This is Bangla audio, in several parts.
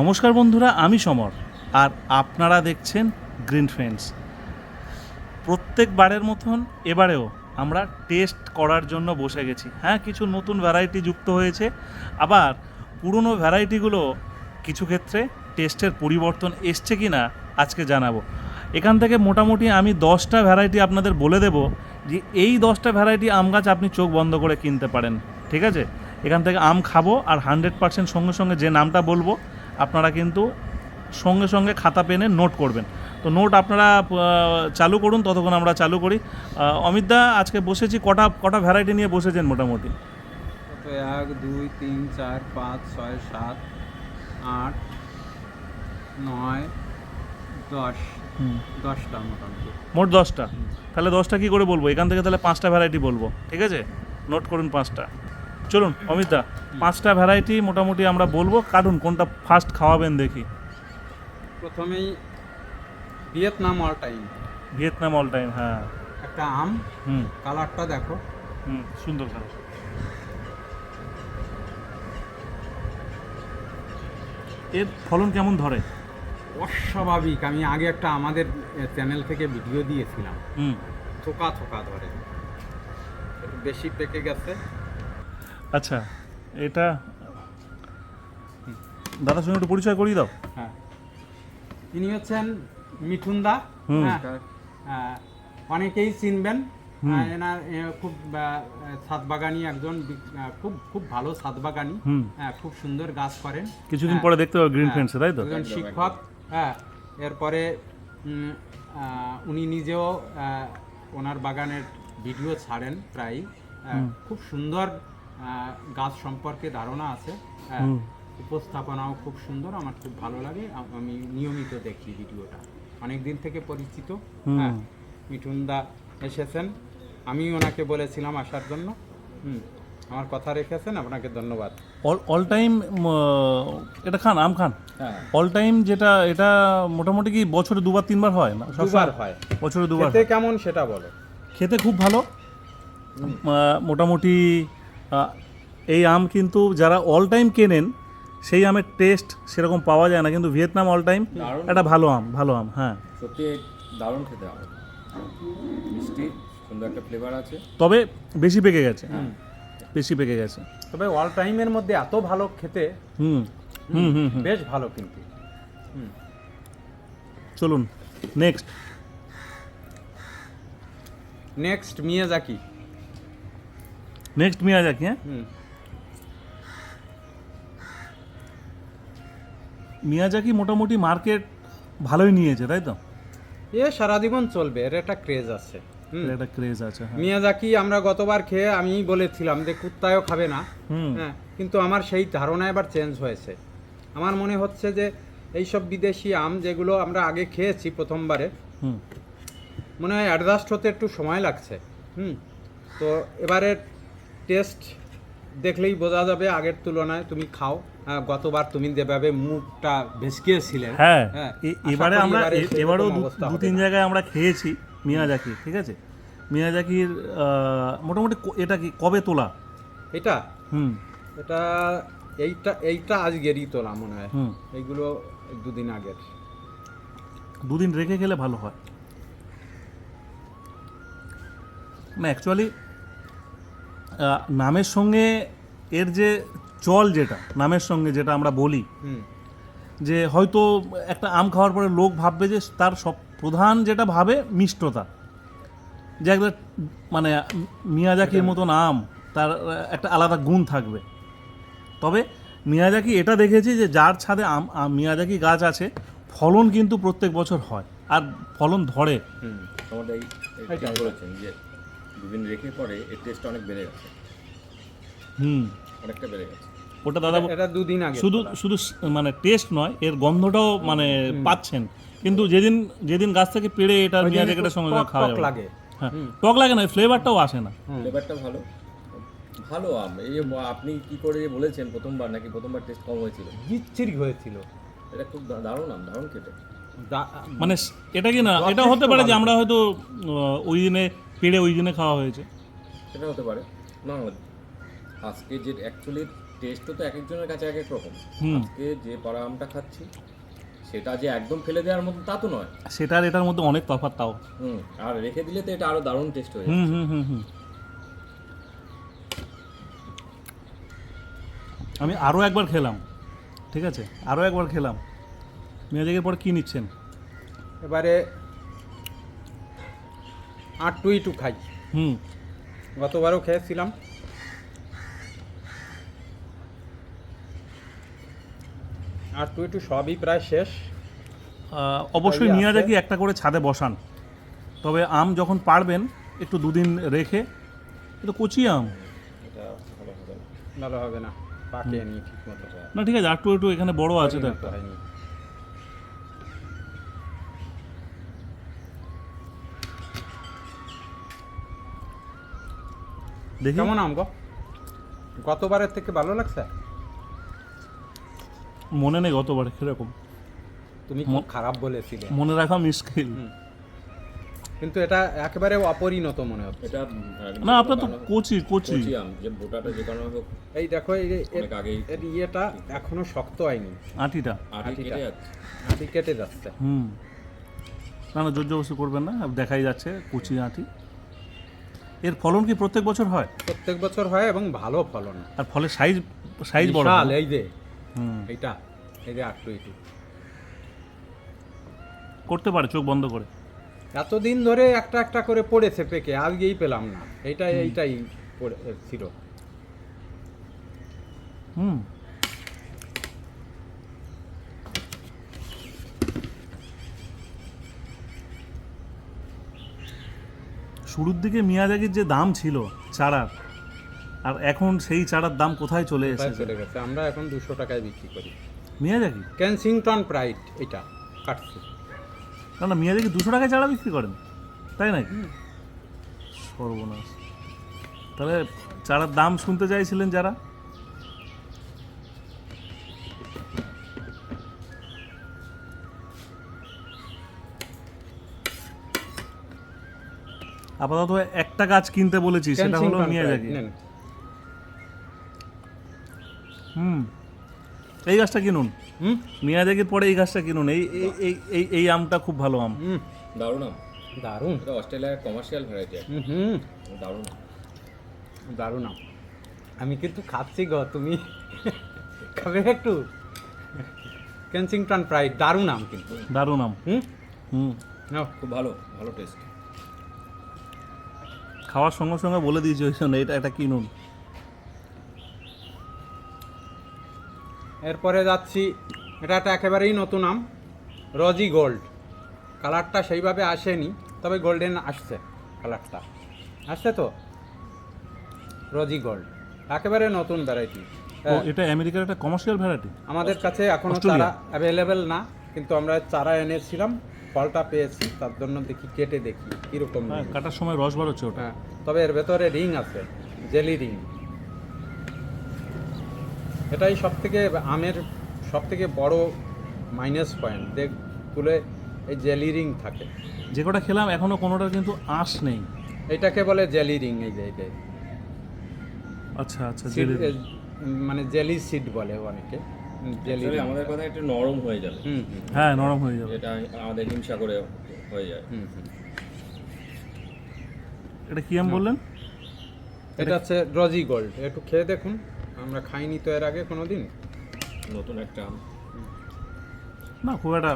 নমস্কার বন্ধুরা, আমি সমর আর আপনারা দেখছেন গ্রিন ফ্রেন্ডস প্রত্যেকবারের মতন এবারেও আমরা টেস্ট করার জন্য বসে গেছি। হ্যাঁ কিছু নতুন ভ্যারাইটি যুক্ত হয়েছে। আবার পুরনো ভ্যারাইটিগুলো কিছু ক্ষেত্রে টেস্টের পরিবর্তন এসছে কি না আজকে জানাব। এখান থেকে মোটামুটি আমি দশটা ভ্যারাইটি আপনাদের বলে দেব যে এই দশটা ভ্যারাইটি আম গাছ আপনি চোখ বন্ধ করে কিনতে পারেন। ঠিক আছে? এখান থেকে আম খাব আর হান্ড্রেড পার্সেন্ট সঙ্গে সঙ্গে যে নামটা বলব আপনারা কিন্তু সঙ্গে সঙ্গে খাতা পেনে নোট করবেন। তো নোট আপনারা চালু করুন ততক্ষণ আমরা চালু করি। অমিতদা আজকে বসেছি কটা কটা ভ্যারাইটি নিয়ে বসেছেন মোটামুটি? এক দুই তিন চার পাঁচ ছয় সাত আট নয় দশ। দশটা মোটামুটি। মোট দশটা? তাহলে দশটা কি করে বলব? এখান থেকে তাহলে পাঁচটা ভ্যারাইটি বলব। ঠিক আছে? নোট করুন পাঁচটা। চলুন অমিতা পাঁচটা ভ্যারাইটি মোটামুটি আমরা বলব। কাটুন কোনটা ফার্স্ট খাওয়াবেন দেখি। প্রথমেই Vietnam all time Vietnam all time হ্যাঁ। একটা আম হুম। কালারটা দেখো। হুম সুন্দর কালার। এর ফলন কেমন ধরে? অস্বাভাবিক। আমি আগে একটা আমাদের চ্যানেল থেকে ভিডিও দিয়েছিলাম। হুম। থোকা থোকা ধরে। বেশি পেকে গেছে। আচ্ছা এটা দাদার সঙ্গে একটু পরিচয় করিয়ে দাও। হ্যাঁ। ইনি হচ্ছেন মিঠুন দা হ্যাঁ। অনেকেই চিনবেন। এনার খুব ছাদ বাগানি একজন খুব খুব ভালো ছাদ বাগানি হ্যাঁ খুব সুন্দর গাছ করেন। কিছুদিন। পরে দেখতে পাবো গ্রিন হ্যাঁ, ফ্রেন্ডসে তাই তো? একজন শিক্ষক। হ্যাঁ। এরপরে উনি নিজেও ওনার বাগানের ভিডিও ছাড়েন প্রায়। খুব সুন্দর গাছ সম্পর্কে ধারণা আছে। হ্যাঁ, উপস্থাপনাও খুব সুন্দর আমার খুব ভালো লাগে। আমি নিয়মিত দেখি ভিডিওটা। অনেক দিন থেকে পরিচিত। হ্যাঁ মিঠুন দা এসেছেন। আমি ওনাকে বলেছিলাম আসার জন্য। হুম আমার কথা রেখেছেন আপনাকে ধন্যবাদ। অল অল টাইম এটা খান আম খান? হ্যাঁ। অল টাইম যেটা এটা মোটামুটি কি বছরে দুবার তিনবার হয় না? দুবার হয়। বছরে দুবার খেতে কেমন সেটা বলো। খেতে খুব ভালো। মোটামুটি এই আম কিন্তু যারা অল টাইম কেনেন সেই আমের টেস্ট সেরকম পাওয়া যায় না। কিন্তু ভিয়েতনাম অল টাইম একটা ভালো আম ভালো আম হ্যাঁ। সত্যি দারুণ খেতে মিষ্টি সুন্দর একটা ফ্লেভার আছে। তবে বেশি পেকে গেছে। বেশি পেকে গেছে। তবে অল টাইমের মধ্যে এত ভালো খেতে হুম হুম হুম হুম বেশ ভালো কিন্তু। চলুন next next Miyazaki. Next Miyazaki হ্যাঁ মিয়াজাকি মোটামুটি মার্কেট ভালোই নিয়েছে তাই তো এ সারা জীবন চলবে এর একটা ক্রেজ আছে। একটা ক্রেজ আছে হ্যাঁ। মিয়াজাকি আমরা গতবার খেয়ে আমি বলেছিলাম যে কুত্তায়ও খাবে না। হ্যাঁ কিন্তু আমার সেই ধারণা এবার চেঞ্জ হয়েছে। আমার মনে হচ্ছে যে এইসব বিদেশি আম যেগুলো আমরা আগে খেয়েছি প্রথমবারে মনে হয় অ্যাডজাস্ট হতে একটু সময় লাগছে। হুম। তো এবারের টেস্ট দেখলেই বোঝা যাবে আগের তুলনায় তুমি খাও। হ্যাঁ, গতবার তুমি যেভাবে মুখটা ভেসকিয়েছিলে। হ্যাঁ হ্যাঁ, এবারে আমরা এবারেও দু- তিন জায়গায় আমরা খেয়েছি মিয়াজাকি ঠিক আছে? মিয়াজাকির মোটামুটি এটা কি কবে তোলা? এটা? হুম। এটা এইটা এইটা আজকেরই তোলা মনে হয়। এইগুলো দুদিন আগের। দুদিন রেখে খেলে ভালো হয়। না অ্যাকচুয়ালি নামের সঙ্গে এর যে চল যেটা নামের সঙ্গে যেটা আমরা বলি যে হয়তো একটা আম খাওয়ার পরে লোক ভাববে যে তার সব প্রধান যেটা ভাবে মিষ্টতা। যে একটা মানে মিয়াজাকির মতন আম তার একটা আলাদা গুণ থাকবে। তবে মিয়াজাকি এটা দেখেছি যে যার ছাদে আম আম- মিয়াজাকি গাছ আছে ফলন কিন্তু প্রত্যেক বছর হয় আর ফলন ধরে। দুদিন রেখে পরে এর টেস্ট অনেক বেড়ে গেছে। হুম। অনেকটা বেড়ে গেছে। ওটা দাদা এটা দুদিন আগে। শুধু শুধু মানে টেস্ট নয় এর গন্ধটাও মানে পাচ্ছেন। কিন্তু যেদিন যেদিন গাছ থেকে পেড়ে এটা সঙ্গে খাওয়া যাবে। লাগে। হ্যাঁ টক লাগে না ফ্লেভারটাও আসে না। ফ্লেভারটা ভালো। ভালো আম। এই আপনি কি করে বলেছেন প্রথমবার নাকি প্রথমবার টেস্ট কম হয়েছিল? বিচ্ছিরি হয়েছিল। এটা খুব দারুণ আম দারুণ খেতে। মানে এটা কি না এটা হতে পারে যে আমরা হয়তো আহ, ওই দিনে পেড়ে ওই দিনে খাওয়া হয়েছে। সেটা হতে পারে। না আজকে যে অ্যাকচুয়ালি টেস্টও তো এক একজনের কাছে এক এক রকম। হুম। আজকে যে পাড়া আমটা খাচ্ছি সেটা যে একদম ফেলে দেওয়ার মতো তা তো নয়। সেটা আর এটার মধ্যে অনেক তফাৎ তাও। হুম আর রেখে দিলে তো এটা আরও দারুণ টেস্ট হয়ে যায় হুম হুম হুম হুম। আমি আরও একবার খেলাম ঠিক আছে? আরও একবার খেলাম। মেয়াজিকের পর কী নিচ্ছেন? এবারে আট টু টু খাই। হুম। গতবারও খেয়েছিলাম। আর টু টু সবই প্রায় শেষ। অবশ্যই আছে। মিয়াজাকি একটা করে ছাদে বসান। তবে আম যখন পারবেন একটু দুদিন রেখে এটা কচি আম। ভালো হবে না। পাকে নি। ঠিক মতো না ঠিক আছে আর টু একটু এখানে বড় আছে তো একটা দেখি। কেমন আম গো? গতবারের থেকে ভালো লাগছে? মনে নেই গতবার কীরকম। তুমি খুব খারাপ বলেছিলে। মনে রাখা মুশকিল। কিন্তু এটা একেবারে অপরিণত মনে হচ্ছে। এটা না আপনার তো কচি কচি। যে বোটাটা যে কারণে এই দেখো এই এর- ইয়েটা এখনও শক্ত হয়নি। আটিটা। আটি আটিটা। কেটে যাচ্ছে। আটি কেটে যাচ্ছে। হুম। না না জোর জবরদস্তি করবেন না দেখাই যাচ্ছে কচি আটি। এর ফলন কি প্রত্যেক বছর হয়? প্রত্যেক বছর হয় এবং ভালো ফলন। আর ফলে সাইজ সাইজ বড় বিশাল, হয়। এই যে হুম। এইটা এই যে আটটু এইটু। করতে পারে চোখ বন্ধ করে। এতদিন ধরে একটা একটা করে পড়েছে পেকে আজকেই পেলাম না। এইটা এইটাই পড়ে এ, ছিল। হুম। শুরুর দিকে মিয়াজাকির যে দাম ছিল চারার আর এখন সেই চারার দাম কোথায় চলে এসেছে? চলে গেছে? আমরা এখন দুশো টাকায় বিক্রি করি। মিয়াজাকি? কেনসিংটন প্রাইড এটা কাটছে। না না মিয়াজাকি দুশো টাকায় চারা বিক্রি করেন। তাই নাকি? সর্বনাশ। তাহলে চারার দাম শুনতে চাইছিলেন যারা? আপাতত একটা গাছ কিনতে বলেছি সেটা হলো মিয়াজাকি হুম। এই গাছটা কিনুন। হুম? মিয়াজাকির পরে এই গাছটা কিনুন। এই এই- এই এই আমটা খুব ভালো আম। হুম। দারুণ আম। দারুণ। এটা অস্ট্রেলিয়ার কমার্শিয়াল ভ্যারাইটি হুম হুম। দারুণ। দারুণ আম। আমি কিন্তু খাচ্ছি গো তুমি খাবে একটু? কেনসিংটন প্রাইড দারুণ আম কিন্তু। দারুণ আম। হুম? হুম। খুব ভালো ভালো টেস্ট খাওয়ার সঙ্গে সঙ্গে বলে দিয়েছি ওই জন্য এটা একটা কিনুন। এরপরে যাচ্ছি এটা একটা একেবারেই নতুন আম রজি গোল্ড কালারটা সেইভাবে আসেনি তবে গোল্ডেন আসছে কালারটা। আসছে তো? রজি গোল্ড একেবারে নতুন ভ্যারাইটি এটা আমেরিকার একটা কমার্শিয়াল ভ্যারাইটি আমাদের কাছে এখনও চারা অ্যাভেলেবেল না কিন্তু আমরা চারা এনেছিলাম। ফলটা পেয়েছি তার জন্য দেখি কেটে দেখি কীরকম হ্যাঁ কাটার সময় রস বার হচ্ছে ওটা। হ্যাঁ তবে এর ভেতরে রিং আছে জেলি রিং। এটাই সব থেকে আমের সব থেকে বড় মাইনাস পয়েন্ট তুলে এই জেলি রিং থাকে। যে কটা খেলাম এখনও কোনোটার কিন্তু আঁশ নেই। এটাকে বলে জেলি রিং এই যে এই আচ্ছা আচ্ছা মানে জেলি সিড বলে অনেকে। জেলি আমাদের কথা একটু নরম হয়ে যাবে। হুম হুম হ্যাঁ নরম হয়ে যাবে। যেটা আমাদের হিংসা করে হয়ে যায়। হুম হুম। এটা কি আম বললেন? এটা হচ্ছে রজি গোল্ড। একটু খেয়ে দেখুন। আমরা খাইনি তো এর আগে কোনো দিন নতুন একটা আম। না খুব একটা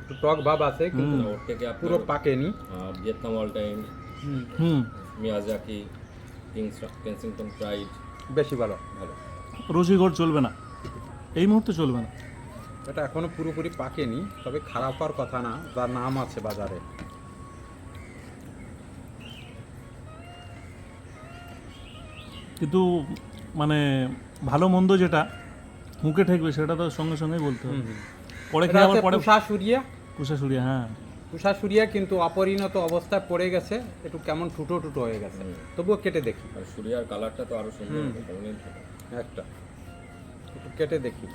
একটু টক ভাব আছে কিন্তু ওর থেকে পুরো পাকেনি। ভিয়েতনাম অল টাইম হুম হুম। মিয়াজাকি কিংস কেনসিংটন প্রাইড বেশি ভালো ভালো। রসিগড় চলবে না। এই মুহূর্তে চলবে না। এটা এখনও পুরোপুরি পাকেনি তবে খারাপ হওয়ার কথা না যার নাম আছে বাজারে। কিন্তু মানে ভালো মন্দ যেটা মুখে ঠেকবে সেটা তো সঙ্গে সঙ্গেই বলতে হবে। পরে খেয়ে আবার পরে পুষা সুরিয়া। কুসা সুরিয়া হ্যাঁ। তুষাসুরিয়া কিন্তু অপরিণত অবস্থায় পড়ে গেছে একটু কেমন ঠুটো টুটো হয়ে গেছে। তবুও কেটে দেখি। আর কালারটা তো আরও সুন্দর একটা। একটু কেটে দেখি।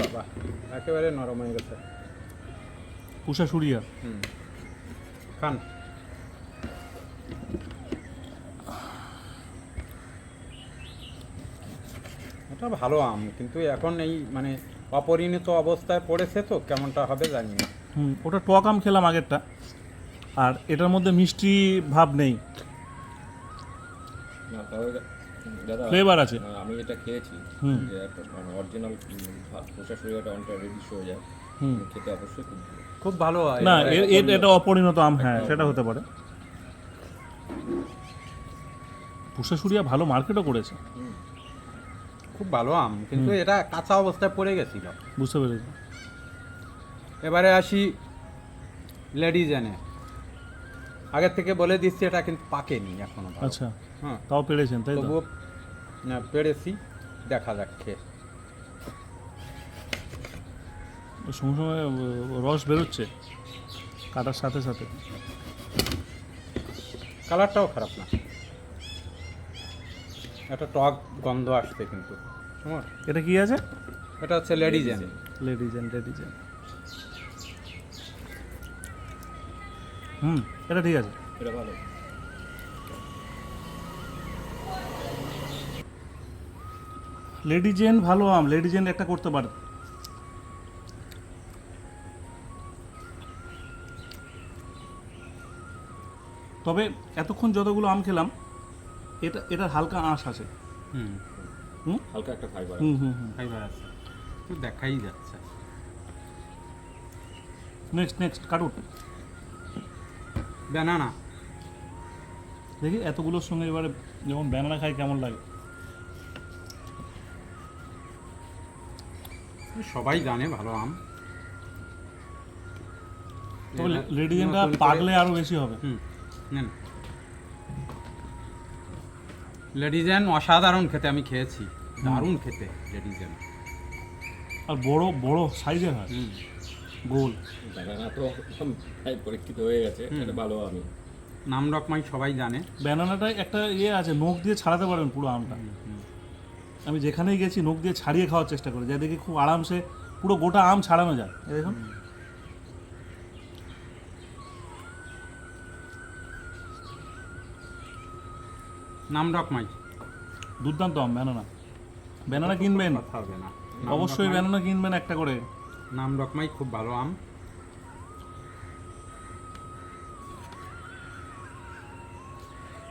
বাবা একেবারে নরম হয়ে গেছে। পুষা সুরিয়া হুম। খান। এটা ভালো আম কিন্তু এখন এই মানে অপরিণত অবস্থায় পড়েছে তো কেমনটা হবে জানি না। হুম ওটা টক আম খেলাম আগেরটা। আর এটার মধ্যে মিষ্টি ভাব নেই। না তবে দাদা ফ্লেভার আছে। আমি এটা খেয়েছি যে একটা মানে অরিজিনাল খোসা সরিয়েটা অনেকটা রেডিশ হয়ে যায়। খেতে অবশ্যই খুব ভালো খুব ভালো হয়। না এ- এ- এটা অপরিণত আম হ্যাঁ সেটা হতে পারে। পুষাশুড়িয়া ভালো মার্কেটও করেছে। হুম। খুব ভালো আম কিন্তু এটা কাঁচা অবস্থায় পড়ে গেছিল। বুঝতে পেরেছি। এবারে আসি লেডিজ এনে আগের থেকে বলে দিচ্ছি এটা কিন্তু পাকেনি এখনও ভালো। আচ্ছা হ্যাঁ। তাও পেরেছেন তাই তো? তবুও না, পেরেছি। দেখা সঙ্গে সঙ্গে আহ, রস বেরোচ্ছে কাটার সাথে সাথে। কালারটাও খারাপ না। একটা টক গন্ধ আসছে কিন্তু। তোমার এটা কি আছে? এটা হচ্ছে লেডিজ এনে লেডিজ এন্ড লেডিজ এন্ড হুম এটা ঠিক আছে। এটা ভালো। লেডিজেন ভালো আম লেডিজেন একটা করতে পারে। তবে এতক্ষণ যতগুলো আম খেলাম এটা এটার হালকা আঁশ আছে। হুম। হুম? হালকা একটা ফাইবার হুম হুম হুম। ফাইবার আছে। তো দেখাই যাচ্ছে। নেক্সট নেক্সট কাটুন। ব্যানানা দেখি এতগুলোর সঙ্গে এবারে যখন ব্যানানা খাই কেমন লাগে। সবাই জানে ভালো আম। তবে লেডিজেনটা করে- আরও বেশি হবে। হুম। নেন। লেডিজেন অসাধারণ খেতে আমি খেয়েছি। দারুণ খেতে লেডিজেন। আর বড় বড় সাইজের হয়। হুম। গোল। ব্যানানা তো পরীক্ষিত হয়ে গেছে এটা ভালো আমি। নাম রকমাই সবাই জানে। ব্যানানাটা একটা ইয়ে আছে নখ দিয়ে ছাড়াতে পারবেন পুরো আমটা। আমি যেখানেই গেছি নখ দিয়ে ছাড়িয়ে খাওয়ার চেষ্টা করি। যা দেখি খুব আরামসে পুরো গোটা আম ছাড়ানো যায়। এই দেখুন। নাম রকমাই দুর্দান্ত আম ব্যানানা। ব্যানানা কিনবেন? কথা হবে না। অবশ্যই ব্যানানা কিনবেন একটা করে। নাম রকমাই খুব ভালো আম।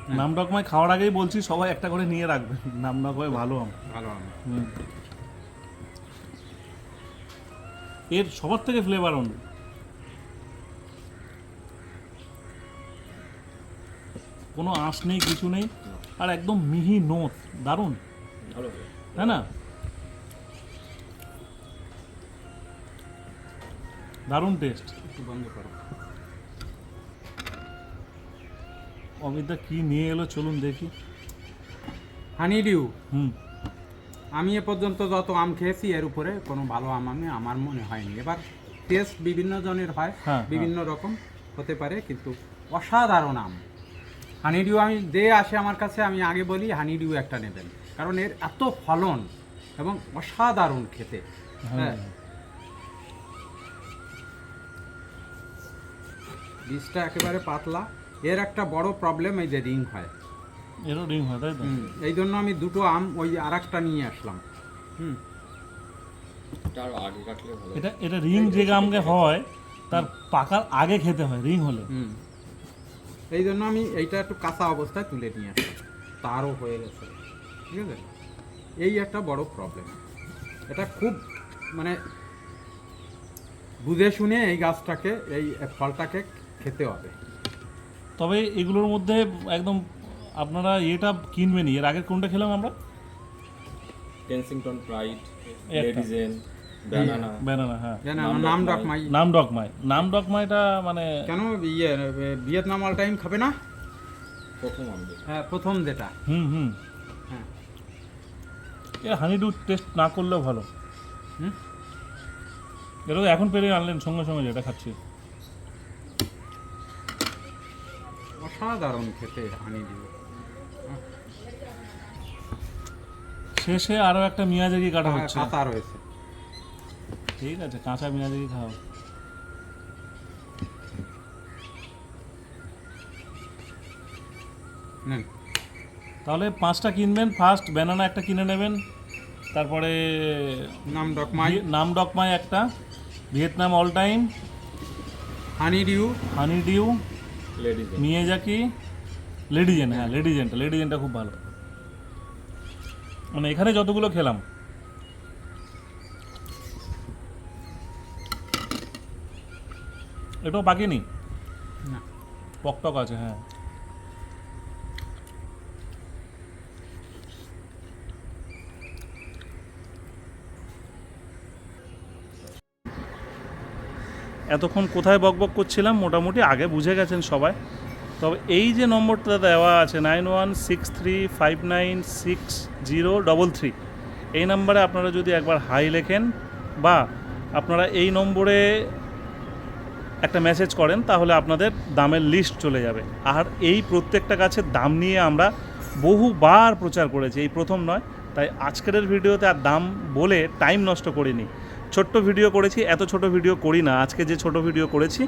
নাম ডকমায় খাওয়ার আগেই বলছি সবাই একটা করে নিয়ে রাখবেন। নাম ডকমায় ভালো আম। ভালো আম। এর সবার থেকে ফ্লেভার অন্য। কোনো আঁশ নেই কিছু নেই। আর একদম মিহি নোট দারুণ। তাই না? দারুণ টেস্ট একটু বন্ধ করো। অমিতদা কি নিয়ে এলো চলুন দেখি। হানি ডিউ হুম। আমি এ পর্যন্ত যত আম খেয়েছি এর উপরে কোনো ভালো আম আমি আমার মনে হয়নি। এবার টেস্ট বিভিন্ন জনের হয় হ্যাঁ, বিভিন্ন রকম হতে পারে কিন্তু অসাধারণ আম। হানিডিউ আমি দে আসে আমার কাছে আমি আগে বলি হানিডিউ একটা নেবেন। কারণ এর এত ফলন এবং অসাধারণ খেতে। হ্যাঁ। বীজটা একেবারে পাতলা। এর একটা বড় প্রবলেম এই যে রিং হয়। এরও রিং হয় তাই হুম, এই জন্য আমি দুটো আম ওই আর একটা নিয়ে আসলাম। হুম। এটা এটা এটা রিং যে গামকে হয় তার পাকার আগে খেতে হয় রিং হলে। হুম। এই জন্য আমি এইটা একটু কাঁচা অবস্থায় তুলে নিয়ে আসলাম। তারও হয়ে গেছে। ঠিক আছে? এই একটা বড় প্রবলেম এটা খুব মানে বুঝে শুনে এই গাছটাকে এই ফলটাকে খেতে হবে। তবে এগুলোর মধ্যে একদম আপনারা এটা কিনবেনই। এর আগে কোনটা খেলাম আমরা? Kensington pride. লেডিজেন হ্যাঁ। নাম ডকমাই। নাম ডকমাইটা মানে কেন ইয়ে ভিয়েতনাম অল টাইম খাবে না? প্রথম হ্যাঁ প্রথম যেটা। হুম হুম। হ্যাঁ। এর হানিডু টেস্ট না করলেও ভালো। হুম? এটা এখন পেরে আনলেন সঙ্গে সঙ্গে যেটা খাচ্ছি। অসাধারণ খেতে শেষে আরও একটা মিয়াজাকি কাটা হচ্ছে। কাঁচা রয়েছে। ঠিক আছে কাঁচা মিয়াজাকি খাও। তাহলে পাঁচটা কিনবেন ফার্স্ট ব্যানানা একটা কিনে নেবেন তারপরে নাম ডকমাই নাম ডকমাই একটা Vietnam all time honey dew. Honey dew ladies Miyazaki Lady Jane হ্যাঁ লেডিজেনটা লেডিজেনটা খুব ভালো। মানে এখানে যতগুলো খেলাম এটাও পাকেনি না। পকটক আছে হ্যাঁ। এতক্ষণ কোথায় বকবক করছিলাম মোটামুটি আগে বুঝে গেছেন সবাই। তবে এই যে নম্বরটা দেওয়া আছে nine one six three five nine six zero double three এই নাম্বারে আপনারা যদি একবার হাই লেখেন বা আপনারা এই নম্বরে একটা মেসেজ করেন, তাহলে আপনাদের দামের লিস্ট চলে যাবে। আর এই প্রত্যেকটা গাছের দাম নিয়ে আমরা বহুবার প্রচার করেছি, এই প্রথম নয়। তাই আজকের ভিডিওতে আর দাম বলে টাইম নষ্ট করিনি। ছোট্ট ভিডিও করেছি, এত ছোট ভিডিও করি না। আজকে যে ছোট ভিডিও করেছি,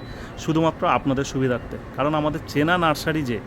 শুধুমাত্র আপনাদের সুবিধার্থে। কারণ আমাদের চেনা নার্সারি যে